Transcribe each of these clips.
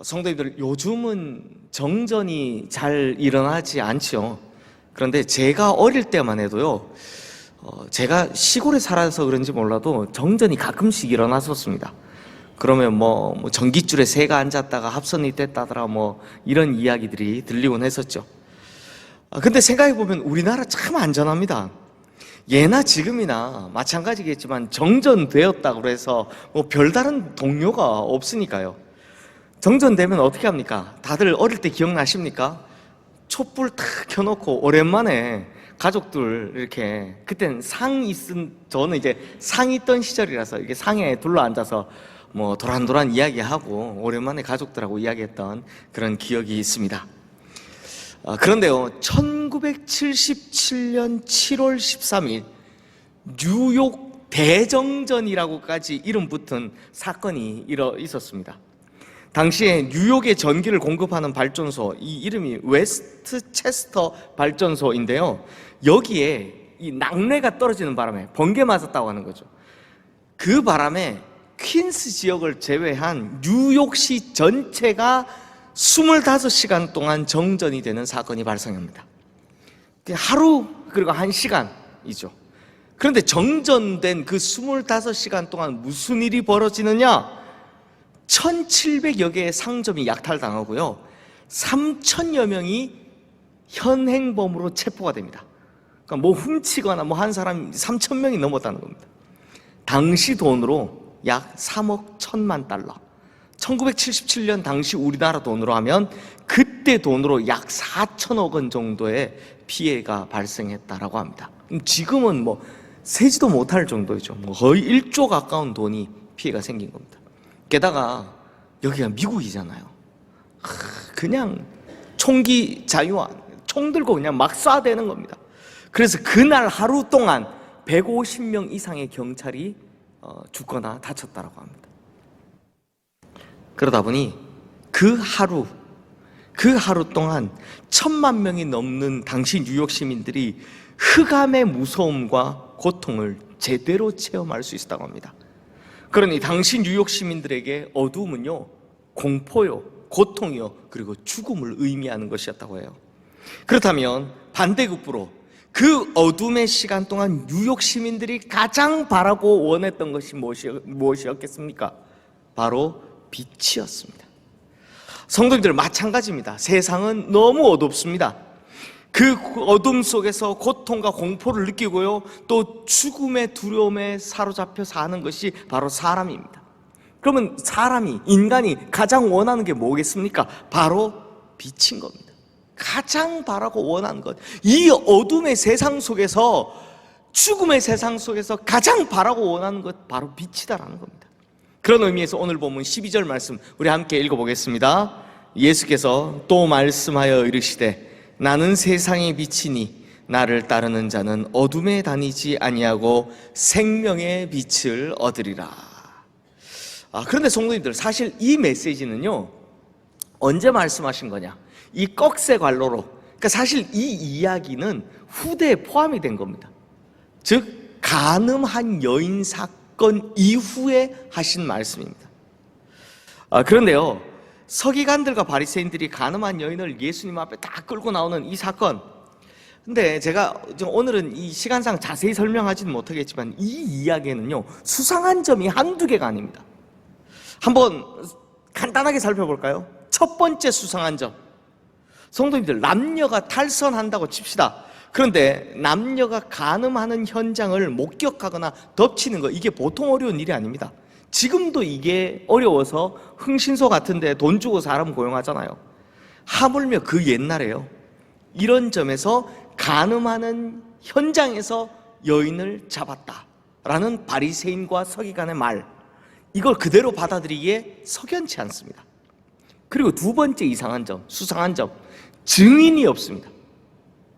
어, 성도님들 요즘은 정전이 잘 일어나지 않죠. 그런데 제가 어릴 때만 해도요. 어, 제가 시골에 살아서 그런지 몰라도 정전이 가끔씩 일어났었습니다. 그러면 뭐, 뭐 전깃줄에 새가 앉았다가 합선이 됐다더라 뭐 이런 이야기들이 들리곤 했었죠. 아, 근데 생각해 보면 우리나라 참 안전합니다. 예나 지금이나 마찬가지겠지만 정전되었다고 해서 뭐 별다른 동요가 없으니까요. 정전되면 어떻게 합니까? 다들 어릴 때 기억나십니까? 촛불 탁 켜놓고 오랜만에 가족들 이렇게 그땐 상 있은 저는 이제 상 있던 시절이라서 이게 상에 둘러 앉아서 뭐 도란도란 이야기하고 오랜만에 가족들하고 이야기했던 그런 기억이 있습니다. 아, 그런데요, 1977년 7월 13일 뉴욕 대정전이라고까지 이름 붙은 사건이 일어 있었습니다. 당시에 뉴욕에 전기를 공급하는 발전소, 이 이름이 웨스트체스터 발전소인데요. 여기에 이 낙뢰가 떨어지는 바람에 번개 맞았다고 하는 거죠. 그 바람에 퀸스 지역을 제외한 뉴욕시 전체가 25시간 동안 정전이 되는 사건이 발생합니다. 하루 그리고 한 시간이죠. 그런데 정전된 그 25시간 동안 무슨 일이 벌어지느냐? 1700여 개의 상점이 약탈당하고요. 3000여 명이 현행범으로 체포가 됩니다. 그러니까 뭐 훔치거나 뭐 한 사람 3000명이 넘었다는 겁니다. 당시 돈으로 약 3억 1000만 달러. 1977년 당시 우리나라 돈으로 하면 그때 돈으로 약 4천억 원 정도의 피해가 발생했다라고 합니다. 지금은 뭐 세지도 못할 정도이죠. 뭐 거의 1조 가까운 돈이 피해가 생긴 겁니다. 게다가 여기가 미국이잖아요. 하, 그냥 총기 자유화, 총 들고 그냥 막 쏴대는 겁니다. 그래서 그날 하루 동안 150명 이상의 경찰이 어, 죽거나 다쳤다라고 합니다. 그러다 보니 그 하루, 그 하루 동안 천만 명이 넘는 당시 뉴욕 시민들이 흑암의 무서움과 고통을 제대로 체험할 수 있었다고 합니다. 그러니 당시 뉴욕 시민들에게 어두움은요, 공포요, 고통이요, 그리고 죽음을 의미하는 것이었다고 해요. 그렇다면 반대급부로 그 어둠의 시간 동안 뉴욕 시민들이 가장 바라고 원했던 것이 무엇이, 무엇이었겠습니까? 바로 빛이었습니다. 성도님들 마찬가지입니다. 세상은 너무 어둡습니다. 그 어둠 속에서 고통과 공포를 느끼고요. 또 죽음의 두려움에 사로잡혀 사는 것이 바로 사람입니다. 그러면 사람이, 인간이 가장 원하는 게 뭐겠습니까? 바로 빛인 겁니다. 가장 바라고 원하는 것. 이 어둠의 세상 속에서, 죽음의 세상 속에서 가장 바라고 원하는 것, 바로 빛이다라는 겁니다. 그런 의미에서 오늘 본문 12절 말씀, 우리 함께 읽어보겠습니다. 예수께서 또 말씀하여 이르시되, 나는 세상의 빛이니 나를 따르는 자는 어둠에 다니지 아니하고 생명의 빛을 얻으리라. 아, 그런데 성도님들 사실 이 메시지는요 언제 말씀하신 거냐? 이 꺽쇠 관로로. 그러니까 사실 이 이야기는 후대에 포함이 된 겁니다. 즉 가늠한 여인 사건 이후에 하신 말씀입니다. 아, 그런데요. 서기관들과 바리새인들이 가늠한 여인을 예수님 앞에 다 끌고 나오는 이 사건. 근데 제가 좀 오늘은 이 시간상 자세히 설명하지는 못하겠지만 이 이야기에는요 수상한 점이 한두 개가 아닙니다. 한번 간단하게 살펴볼까요? 첫 번째 수상한 점. 성도님들 남녀가 탈선한다고 칩시다. 그런데 남녀가 가늠하는 현장을 목격하거나 덮치는 거 이게 보통 어려운 일이 아닙니다. 지금도 이게 어려워서 흥신소 같은데 돈 주고 사람 고용하잖아요. 하물며 그 옛날에요. 이런 점에서 가늠하는 현장에서 여인을 잡았다라는 바리새인과 서기관의 말 이걸 그대로 받아들이기에 석연치 않습니다. 그리고 두 번째 이상한 점, 수상한 점, 증인이 없습니다.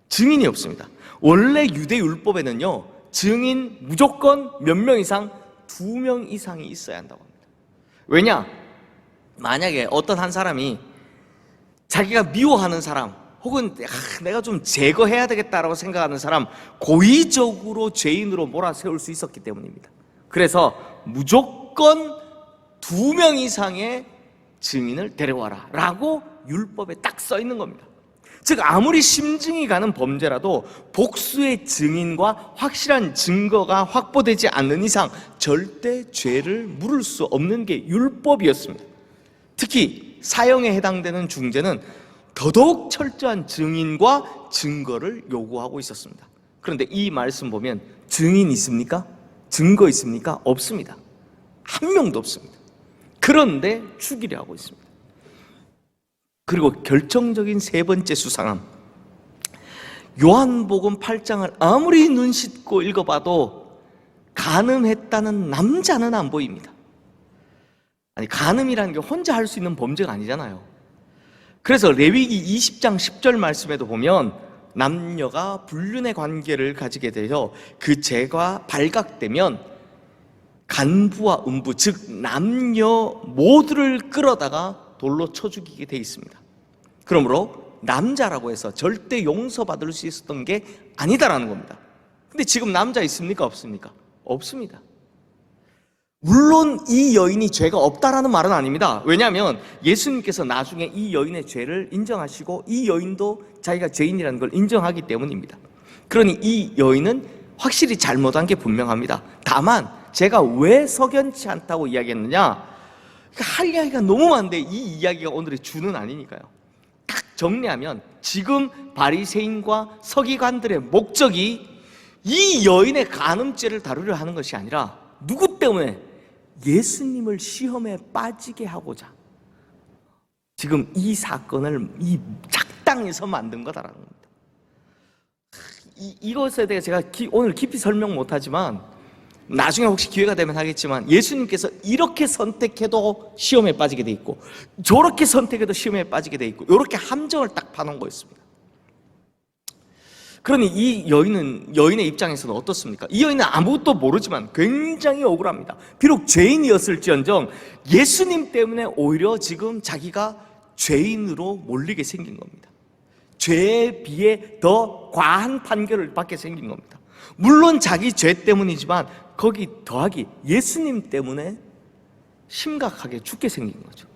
증인이 없습니다. 원래 유대 율법에는요, 증인 무조건 몇 명 이상 두 명 이상이 있어야 한다고 합니다. 왜냐? 만약에 어떤 한 사람이 자기가 미워하는 사람 혹은 아, 내가 좀 제거해야 되겠다라고 생각하는 사람 고의적으로 죄인으로 몰아세울 수 있었기 때문입니다. 그래서 무조건 두 명 이상의 증인을 데려와라 라고 율법에 딱 써 있는 겁니다. 즉 아무리 심증이 가는 범죄라도 복수의 증인과 확실한 증거가 확보되지 않는 이상 절대 죄를 물을 수 없는 게 율법이었습니다. 특히 사형에 해당되는 중죄는 더더욱 철저한 증인과 증거를 요구하고 있었습니다. 그런데 이 말씀 보면 증인 있습니까? 증거 있습니까? 없습니다. 한 명도 없습니다. 그런데 죽이려 하고 있습니다. 그리고 결정적인 세 번째 수상함. 요한복음 8장을 아무리 눈 씻고 읽어봐도 간음했다는 남자는 안 보입니다. 아니, 간음이라는 게 혼자 할 수 있는 범죄가 아니잖아요. 그래서 레위기 20장 10절 말씀에도 보면 남녀가 불륜의 관계를 가지게 되어 그 죄가 발각되면 간부와 음부 즉 남녀 모두를 끌어다가 돌로 쳐 죽이게 돼 있습니다. 그러므로 남자라고 해서 절대 용서받을 수 있었던 게 아니다라는 겁니다. 근데 지금 남자 있습니까 없습니까? 없습니다. 물론 이 여인이 죄가 없다라는 말은 아닙니다. 왜냐하면 예수님께서 나중에 이 여인의 죄를 인정하시고 이 여인도 자기가 죄인이라는 걸 인정하기 때문입니다. 그러니 이 여인은 확실히 잘못한 게 분명합니다. 다만 제가 왜 석연치 않다고 이야기했느냐? 그러니까 할 이야기가 너무 많은데 이 이야기가 오늘의 주는 아니니까요. 딱 정리하면 지금 바리새인과 서기관들의 목적이 이 여인의 간음죄를 다루려 하는 것이 아니라 누구 때문에 예수님을 시험에 빠지게 하고자 지금 이 사건을 이 작당에서 만든 거다라는 겁니다. 이, 이것에 대해 제가 기- 오늘 깊이 설명 못하지만 나중에 혹시 기회가 되면 하겠지만 예수님께서 이렇게 선택해도 시험에 빠지게 돼 있고 저렇게 선택해도 시험에 빠지게 돼 있고 이렇게 함정을 딱 파놓은 거였습니다. 그러니 이 여인은 여인의 입장에서는 어떻습니까? 이 여인은 아무것도 모르지만 굉장히 억울합니다. 비록 죄인이었을지언정 예수님 때문에 오히려 지금 자기가 죄인으로 몰리게 생긴 겁니다. 죄에 비해 더 과한 판결을 받게 생긴 겁니다. 물론 자기 죄 때문이지만 거기 더하기 예수님 때문에 심각하게 죽게 생긴 거죠.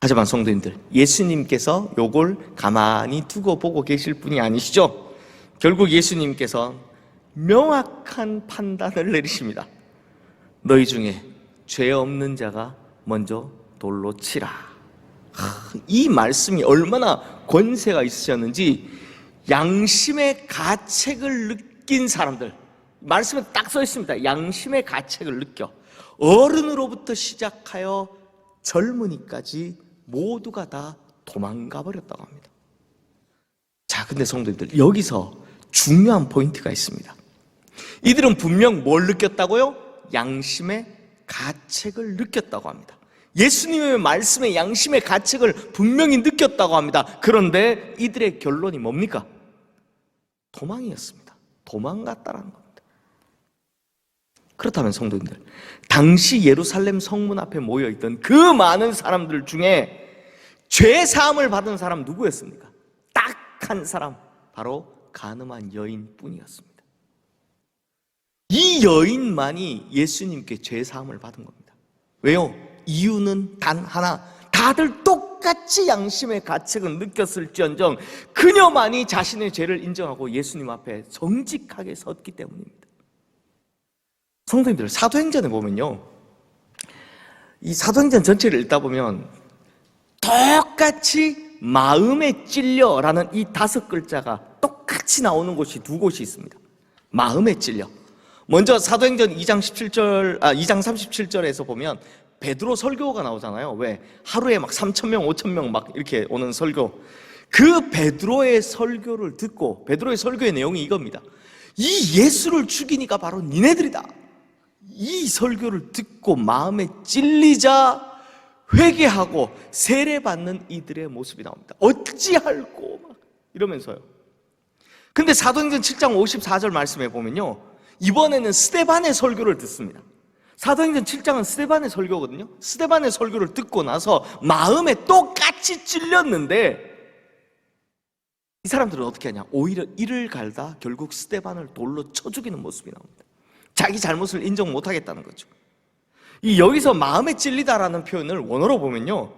하지만 성도님들, 예수님께서 요걸 가만히 두고 보고 계실 분이 아니시죠? 결국 예수님께서 명확한 판단을 내리십니다. 너희 중에 죄 없는 자가 먼저 돌로 치라. 하, 이 말씀이 얼마나 권세가 있으셨는지 양심의 가책을 느 낀 사람들 말씀에 딱 써 있습니다. 양심의 가책을 느껴 어른으로부터 시작하여 젊은이까지 모두가 다 도망가 버렸다고 합니다. 자, 근데 성도님들 여기서 중요한 포인트가 있습니다. 이들은 분명 뭘 느꼈다고요? 양심의 가책을 느꼈다고 합니다. 예수님의 말씀에 양심의 가책을 분명히 느꼈다고 합니다. 그런데 이들의 결론이 뭡니까? 도망이었습니다. 도망갔다라는 겁니다. 그렇다면 성도님들, 당시 예루살렘 성문 앞에 모여 있던 그 많은 사람들 중에 죄 사함을 받은 사람 누구였습니까? 딱 한 사람, 바로 가늠한 여인뿐이었습니다. 이 여인만이 예수님께 죄 사함을 받은 겁니다. 왜요? 이유는 단 하나. 다들 똑 같이 양심의 가책을 느꼈을지언정 그녀만이 자신의 죄를 인정하고 예수님 앞에 정직하게 섰기 때문입니다. 성도님들 사도행전에 보면요. 이 사도행전 전체를 읽다 보면 똑같이 마음에 찔려라는 이 다섯 글자가 똑같이 나오는 곳이 두 곳이 있습니다. 마음에 찔려. 먼저 사도행전 2장 17절 아 2장 37절에서 보면 베드로 설교가 나오잖아요. 왜? 하루에 막 3천 명, 5천 명막 이렇게 오는 설교. 그 베드로의 설교를 듣고 베드로의 설교의 내용이 이겁니다. 이 예수를 죽이니까 바로 니네들이다. 이 설교를 듣고 마음에 찔리자 회개하고 세례받는 이들의 모습이 나옵니다. 어찌할꼬 막 이러면서요. 근데 사도행전 7장 54절 말씀에 보면요. 이번에는 스데반의 설교를 듣습니다. 사도행전 7장은 스데반의 설교거든요. 스데반의 설교를 듣고 나서 마음에 똑같이 찔렸는데 이 사람들은 어떻게 하냐? 오히려 이를 갈다 결국 스데반을 돌로 쳐 죽이는 모습이 나옵니다. 자기 잘못을 인정 못 하겠다는 거죠. 이 여기서 마음에 찔리다라는 표현을 원어로 보면요.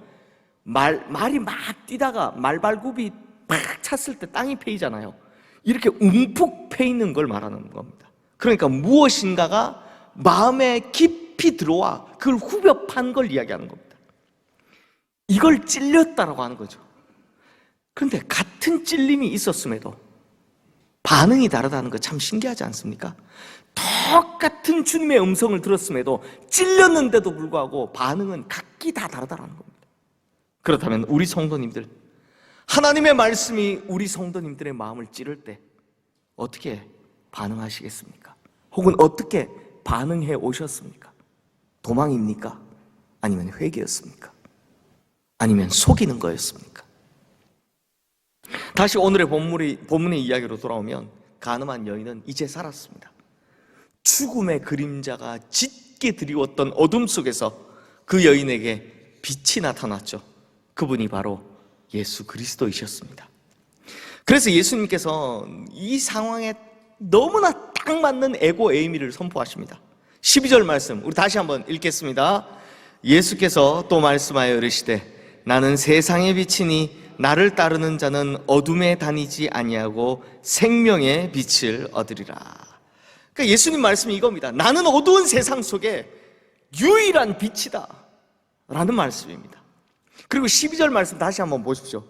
말, 말이 막 뛰다가 말발굽이 팍 찼을 때 땅이 패이잖아요. 이렇게 움푹 패 있는 걸 말하는 겁니다. 그러니까 무엇인가가 마음에 깊이 들어와 그걸 후벼 판 걸 이야기하는 겁니다. 이걸 찔렸다라고 하는 거죠. 그런데 같은 찔림이 있었음에도 반응이 다르다는 거 참 신기하지 않습니까? 똑같은 주님의 음성을 들었음에도 찔렸는데도 불구하고 반응은 각기 다 다르다는 겁니다. 그렇다면 우리 성도님들 하나님의 말씀이 우리 성도님들의 마음을 찌를 때 어떻게 반응하시겠습니까? 혹은 어떻게 반응해 오셨습니까? 도망입니까? 아니면 회개였습니까? 아니면 속이는 거였습니까? 다시 오늘의 본문의, 본문의 이야기로 돌아오면 가늠한 여인은 이제 살았습니다. 죽음의 그림자가 짙게 드리웠던 어둠 속에서 그 여인에게 빛이 나타났죠. 그분이 바로 예수 그리스도이셨습니다. 그래서 예수님께서 이 상황에 너무나 딱 맞는 에고 에이미를 선포하십니다. 12절 말씀 우리 다시 한번 읽겠습니다. 예수께서 또 말씀하여 이르시되 나는 세상의 빛이니 나를 따르는 자는 어둠에 다니지 아니하고 생명의 빛을 얻으리라. 그러니까 예수님 말씀이 이겁니다. 나는 어두운 세상 속에 유일한 빛이다. 라는 말씀입니다. 그리고 12절 말씀 다시 한번 보십시오.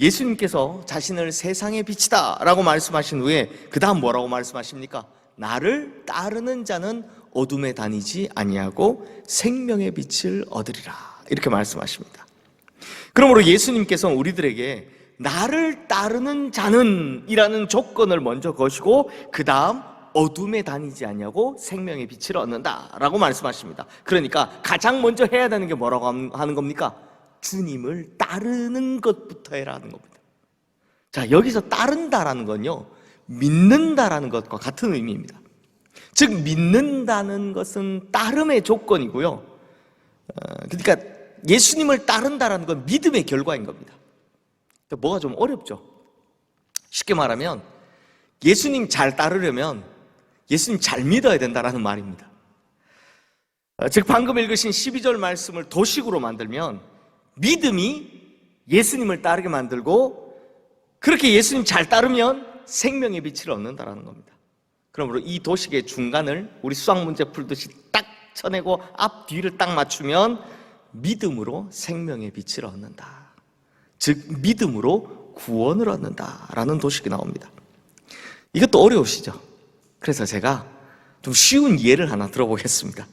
예수님께서 자신을 세상의 빛이다 라고 말씀하신 후에 그 다음 뭐라고 말씀하십니까? 나를 따르는 자는 어둠에 다니지 아니하고 생명의 빛을 얻으리라 이렇게 말씀하십니다. 그러므로 예수님께서 우리들에게 나를 따르는 자는 이라는 조건을 먼저 거시고 그 다음 어둠에 다니지 아니하고 생명의 빛을 얻는다라고 말씀하십니다. 그러니까 가장 먼저 해야 되는 게 뭐라고 하는 겁니까? 주님을 따르는 것부터 해라는 겁니다. 자, 여기서 따른다라는 건요, 믿는다라는 것과 같은 의미입니다. 즉, 믿는다는 것은 따름의 조건이고요. 어, 그러니까 예수님을 따른다라는 건 믿음의 결과인 겁니다. 뭐가 좀 어렵죠? 쉽게 말하면 예수님 잘 따르려면 예수님 잘 믿어야 된다라는 말입니다. 어, 즉, 방금 읽으신 12절 말씀을 도식으로 만들면 믿음이 예수님을 따르게 만들고 그렇게 예수님 잘 따르면 생명의 빛을 얻는다라는 겁니다. 그러므로 이 도식의 중간을 우리 수학 문제 풀듯이 딱 쳐내고 앞 뒤를 딱 맞추면 믿음으로 생명의 빛을 얻는다. 즉 믿음으로 구원을 얻는다라는 도식이 나옵니다. 이것도 어려우시죠? 그래서 제가 좀 쉬운 예를 하나 들어보겠습니다.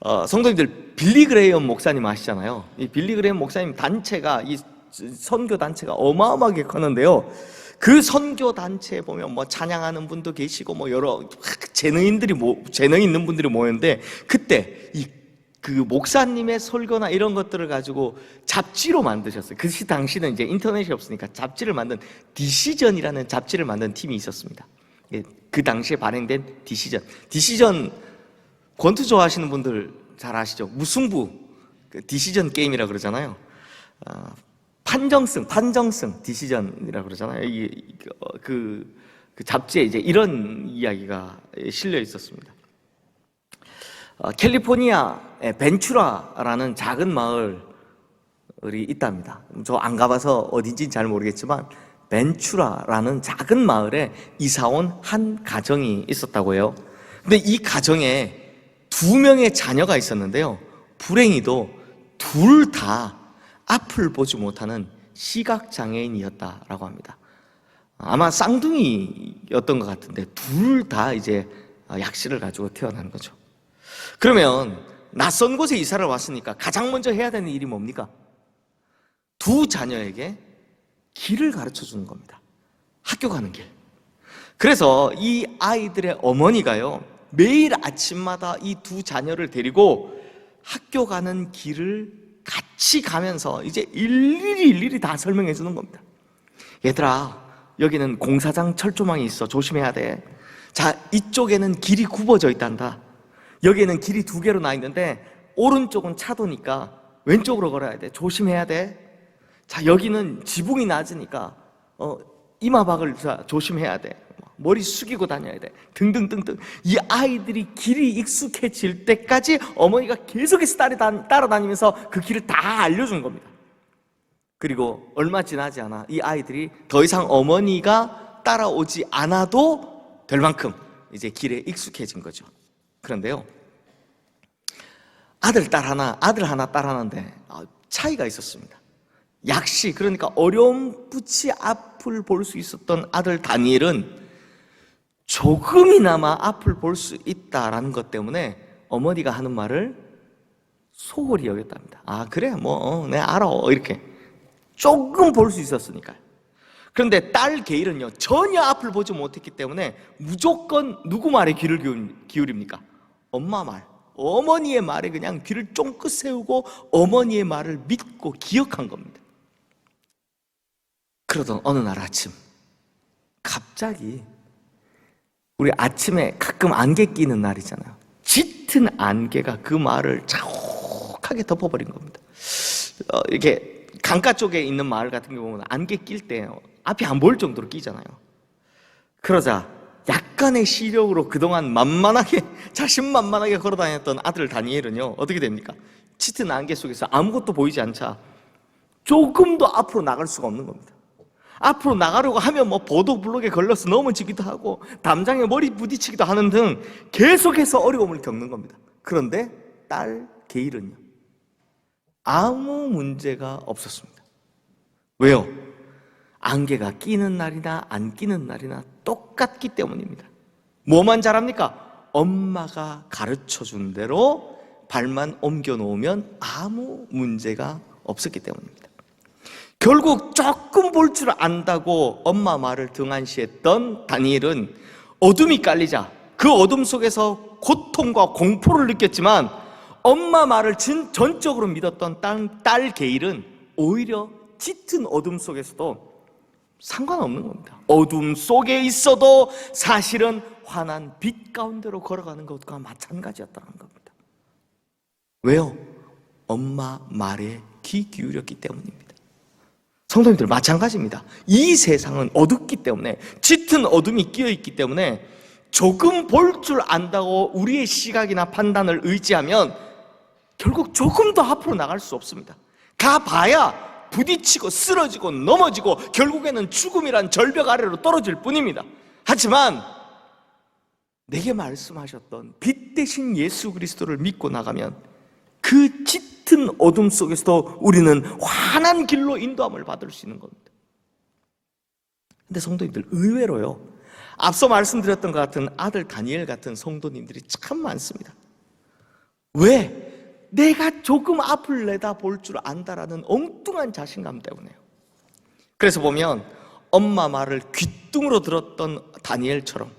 어, 성도님들 빌리 그레이엄 목사님 아시잖아요. 이 빌리 그레이엄 목사님 단체가 이 선교 단체가 어마어마하게 컸는데요. 그 선교 단체에 보면 뭐 찬양하는 분도 계시고 뭐 여러 재능인들이 모, 재능 있는 분들이 모였는데 그때 이 그 목사님의 설교나 이런 것들을 가지고 잡지로 만드셨어요. 그 당시는 이제 인터넷이 없으니까 잡지를 만든 디시전이라는 잡지를 만든 팀이 있었습니다. 예, 그 당시에 발행된 디시전. 디시전 권투 좋아하시는 분들 잘 아시죠? 무승부 그 디시전 게임이라 그러잖아요. 어, 판정승, 판정승 디시전이라 그러잖아요. 이, 그, 그 잡지에 이제 이런 이야기가 실려 있었습니다. 어, 캘리포니아의 벤츄라라는 작은 마을이 있답니다. 저 안 가봐서 어딘지는 잘 모르겠지만 벤츄라라는 작은 마을에 이사 온 한 가정이 있었다고 해요. 근데 이 가정에 두 명의 자녀가 있었는데요. 불행히도 둘 다 앞을 보지 못하는 시각 장애인이었다라고 합니다. 아마 쌍둥이였던 것 같은데 둘 다 이제 약실을 가지고 태어난 거죠. 그러면 낯선 곳에 이사를 왔으니까 가장 먼저 해야 되는 일이 뭡니까? 두 자녀에게 길을 가르쳐 주는 겁니다. 학교 가는 길. 그래서 이 아이들의 어머니가요, 매일 아침마다 이 두 자녀를 데리고 학교 가는 길을 같이 가면서 이제 일일이 일일이 다 설명해 주는 겁니다. 얘들아, 여기는 공사장 철조망이 있어. 조심해야 돼. 자, 이쪽에는 길이 굽어져 있단다. 여기에는 길이 두 개로 나 있는데 오른쪽은 차도니까 왼쪽으로 걸어야 돼. 조심해야 돼. 자, 여기는 지붕이 낮으니까 어, 이마박을 자, 조심해야 돼. 뭐. 머리 숙이고 다녀야 돼. 등등등등. 이 아이들이 길이 익숙해질 때까지 어머니가 계속해서 따라- 따라다니면서 그 길을 다 알려준 겁니다. 그리고 얼마 지나지 않아 이 아이들이 더 이상 어머니가 따라오지 않아도 될 만큼 이제 길에 익숙해진 거죠. 그런데요. 아들, 딸 하나, 아들 하나, 딸 하나인데 아, 차이가 있었습니다. 약시 그러니까 어려움 붙이 앞을 볼 수 있었던 아들 다니엘은 조금이나마 앞을 볼 수 있다라는 것 때문에 어머니가 하는 말을 소홀히 여겼답니다. 아 그래 뭐 어, 내 알아 이렇게 조금 볼 수 있었으니까요. 그런데 딸 게일은요 전혀 앞을 보지 못했기 때문에 무조건 누구 말에 귀를 기울- 기울입니까? 엄마 말, 어머니의 말에 그냥 귀를 쫑긋 세우고 어머니의 말을 믿고 기억한 겁니다. 그러던 어느 날 아침 갑자기 우리 아침에 가끔 안개 끼는 날이잖아요. 짙은 안개가 그 말을 자욱하게 덮어버린 겁니다. 어, 이렇게 강가 쪽에 있는 마을 같은 경우 보면 안개 낄 때 앞이 안 보일 정도로 끼잖아요. 그러자 약간의 시력으로 그동안 만만하게 자신만만하게 걸어다녔던 아들 다니엘은요 어떻게 됩니까? 짙은 안개 속에서 아무것도 보이지 않자 조금도 앞으로 나갈 수가 없는 겁니다. 앞으로 나가려고 하면 뭐 보도 블록에 걸려서 넘어지기도 하고 담장에 머리 부딪히기도 하는 등 계속해서 어려움을 겪는 겁니다. 그런데 딸 게일은요 아무 문제가 없었습니다. 왜요? 안개가 끼는 날이나 안 끼는 날이나 똑같기 때문입니다. 뭐만 잘합니까? 엄마가 가르쳐 준 대로 발만 옮겨 놓으면 아무 문제가 없었기 때문입니다. 결국 조금 볼 줄 안다고 엄마 말을 등한시했던 다니엘은 어둠이 깔리자 그 어둠 속에서 고통과 공포를 느꼈지만 엄마 말을 진, 전적으로 믿었던 딸, 딸 게일은 오히려 짙은 어둠 속에서도 상관없는 겁니다. 어둠 속에 있어도 사실은 환한 빛 가운데로 걸어가는 것과 마찬가지였다는 겁니다. 왜요? 엄마 말에 귀 기울였기 때문입니다. 성도님들 마찬가지입니다. 이 세상은 어둡기 때문에 짙은 어둠이 끼어 있기 때문에 조금 볼 줄 안다고 우리의 시각이나 판단을 의지하면 결국 조금 더 앞으로 나갈 수 없습니다. 가봐야 부딪히고 쓰러지고 넘어지고 결국에는 죽음이란 절벽 아래로 떨어질 뿐입니다. 하지만 내게 말씀하셨던 빛 대신 예수 그리스도를 믿고 나가면 그 짙은 어둠 속에서도 우리는 환한 길로 인도함을 받을 수 있는 겁니다. 근데 성도님들 의외로요. 앞서 말씀드렸던 것 같은 아들 다니엘 같은 성도님들이 참 많습니다. 왜? 내가 조금 앞을 내다 볼 줄 안다라는 엉뚱한 자신감 때문에요. 그래서 보면 엄마 말을 귀뚱으로 들었던 다니엘처럼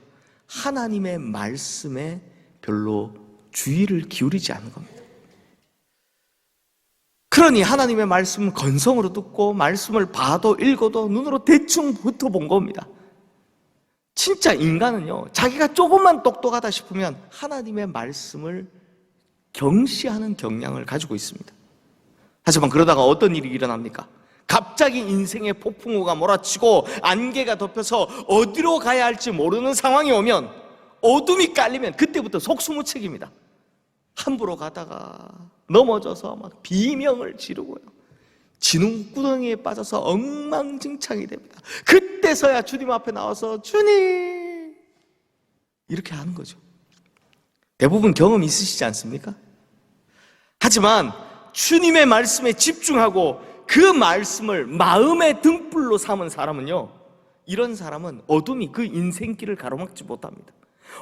하나님의 말씀에 별로 주의를 기울이지 않는 겁니다. 그러니 하나님의 말씀 건성으로 듣고 말씀을 봐도 읽어도 눈으로 대충 훑어본 겁니다. 진짜 인간은요, 자기가 조금만 똑똑하다 싶으면 하나님의 말씀을 경시하는 경향을 가지고 있습니다. 하지만 그러다가 어떤 일이 일어납니까? 갑자기 인생의 폭풍우가 몰아치고 안개가 덮여서 어디로 가야 할지 모르는 상황이 오면 어둠이 깔리면 그때부터 속수무책입니다. 함부로 가다가 넘어져서 막 비명을 지르고요. 진웅구덩이에 빠져서 엉망진창이 됩니다. 그때서야 주님 앞에 나와서 주님 이렇게 하는 거죠. 대부분 경험 있으시지 않습니까? 하지만 주님의 말씀에 집중하고 그 말씀을 마음의 등불로 삼은 사람은요, 이런 사람은 어둠이 그 인생길을 가로막지 못합니다.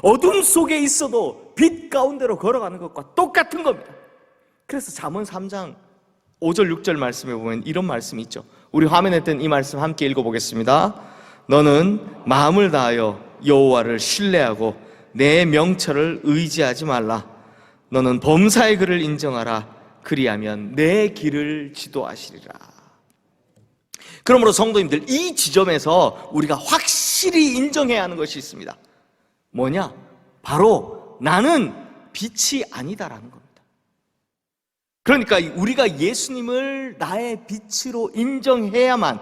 어둠 속에 있어도 빛 가운데로 걸어가는 것과 똑같은 겁니다. 그래서 잠언 3장 5절 6절 말씀에 보면 이런 말씀이 있죠. 우리 화면에 뜬 이 말씀 함께 읽어 보겠습니다. 너는 마음을 다하여 여호와를 신뢰하고 내 명철을 의지하지 말라. 너는 범사의 글을 인정하라. 그리하면 내 길을 지도하시리라. 그러므로 성도님들 이 지점에서 우리가 확실히 인정해야 하는 것이 있습니다. 뭐냐? 바로 나는 빛이 아니다라는 겁니다. 그러니까 우리가 예수님을 나의 빛으로 인정해야만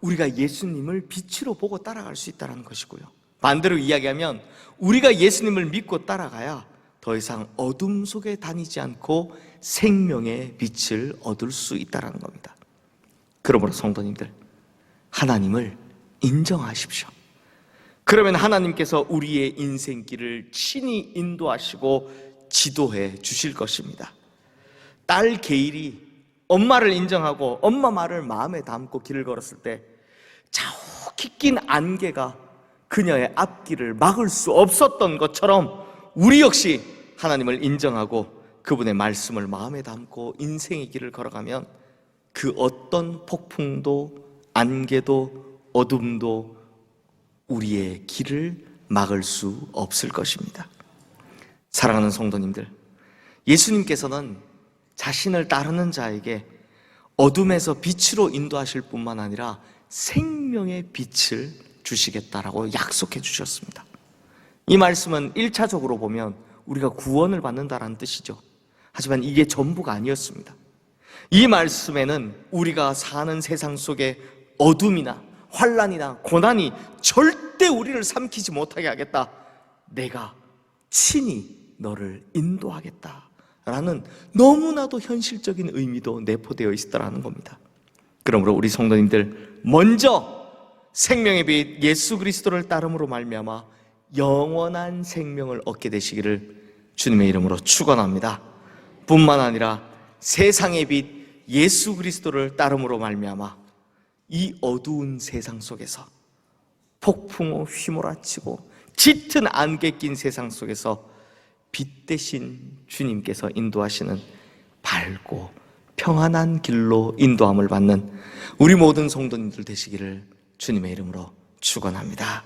우리가 예수님을 빛으로 보고 따라갈 수 있다는 것이고요. 반대로 이야기하면 우리가 예수님을 믿고 따라가야 더 이상 어둠 속에 다니지 않고 생명의 빛을 얻을 수 있다는 겁니다. 그러므로 성도님들, 하나님을 인정하십시오. 그러면 하나님께서 우리의 인생길을 친히 인도하시고 지도해 주실 것입니다. 딸 게일이 엄마를 인정하고 엄마 말을 마음에 담고 길을 걸었을 때 자욱히 낀 안개가 그녀의 앞길을 막을 수 없었던 것처럼 우리 역시 하나님을 인정하고 그분의 말씀을 마음에 담고 인생의 길을 걸어가면 그 어떤 폭풍도 안개도 어둠도 우리의 길을 막을 수 없을 것입니다. 사랑하는 성도님들, 예수님께서는 자신을 따르는 자에게 어둠에서 빛으로 인도하실 뿐만 아니라 생명의 빛을 주시겠다라고 약속해 주셨습니다. 이 말씀은 1차적으로 보면 우리가 구원을 받는다라는 뜻이죠. 하지만 이게 전부가 아니었습니다. 이 말씀에는 우리가 사는 세상 속에 어둠이나 환란이나 고난이 절대 우리를 삼키지 못하게 하겠다. 내가 친히 너를 인도하겠다. 라는 너무나도 현실적인 의미도 내포되어 있다라는 겁니다. 그러므로 우리 성도님들 먼저 생명의 빛 예수 그리스도를 따름으로 말미암아 영원한 생명을 얻게 되시기를 주님의 이름으로 축원합니다. 뿐만 아니라 세상의 빛 예수 그리스도를 따름으로 말미암아 이 어두운 세상 속에서 폭풍우 휘몰아치고 짙은 안개 낀 세상 속에서 빛 대신 주님께서 인도하시는 밝고 평안한 길로 인도함을 받는 우리 모든 성도님들 되시기를 주님의 이름으로 축원합니다.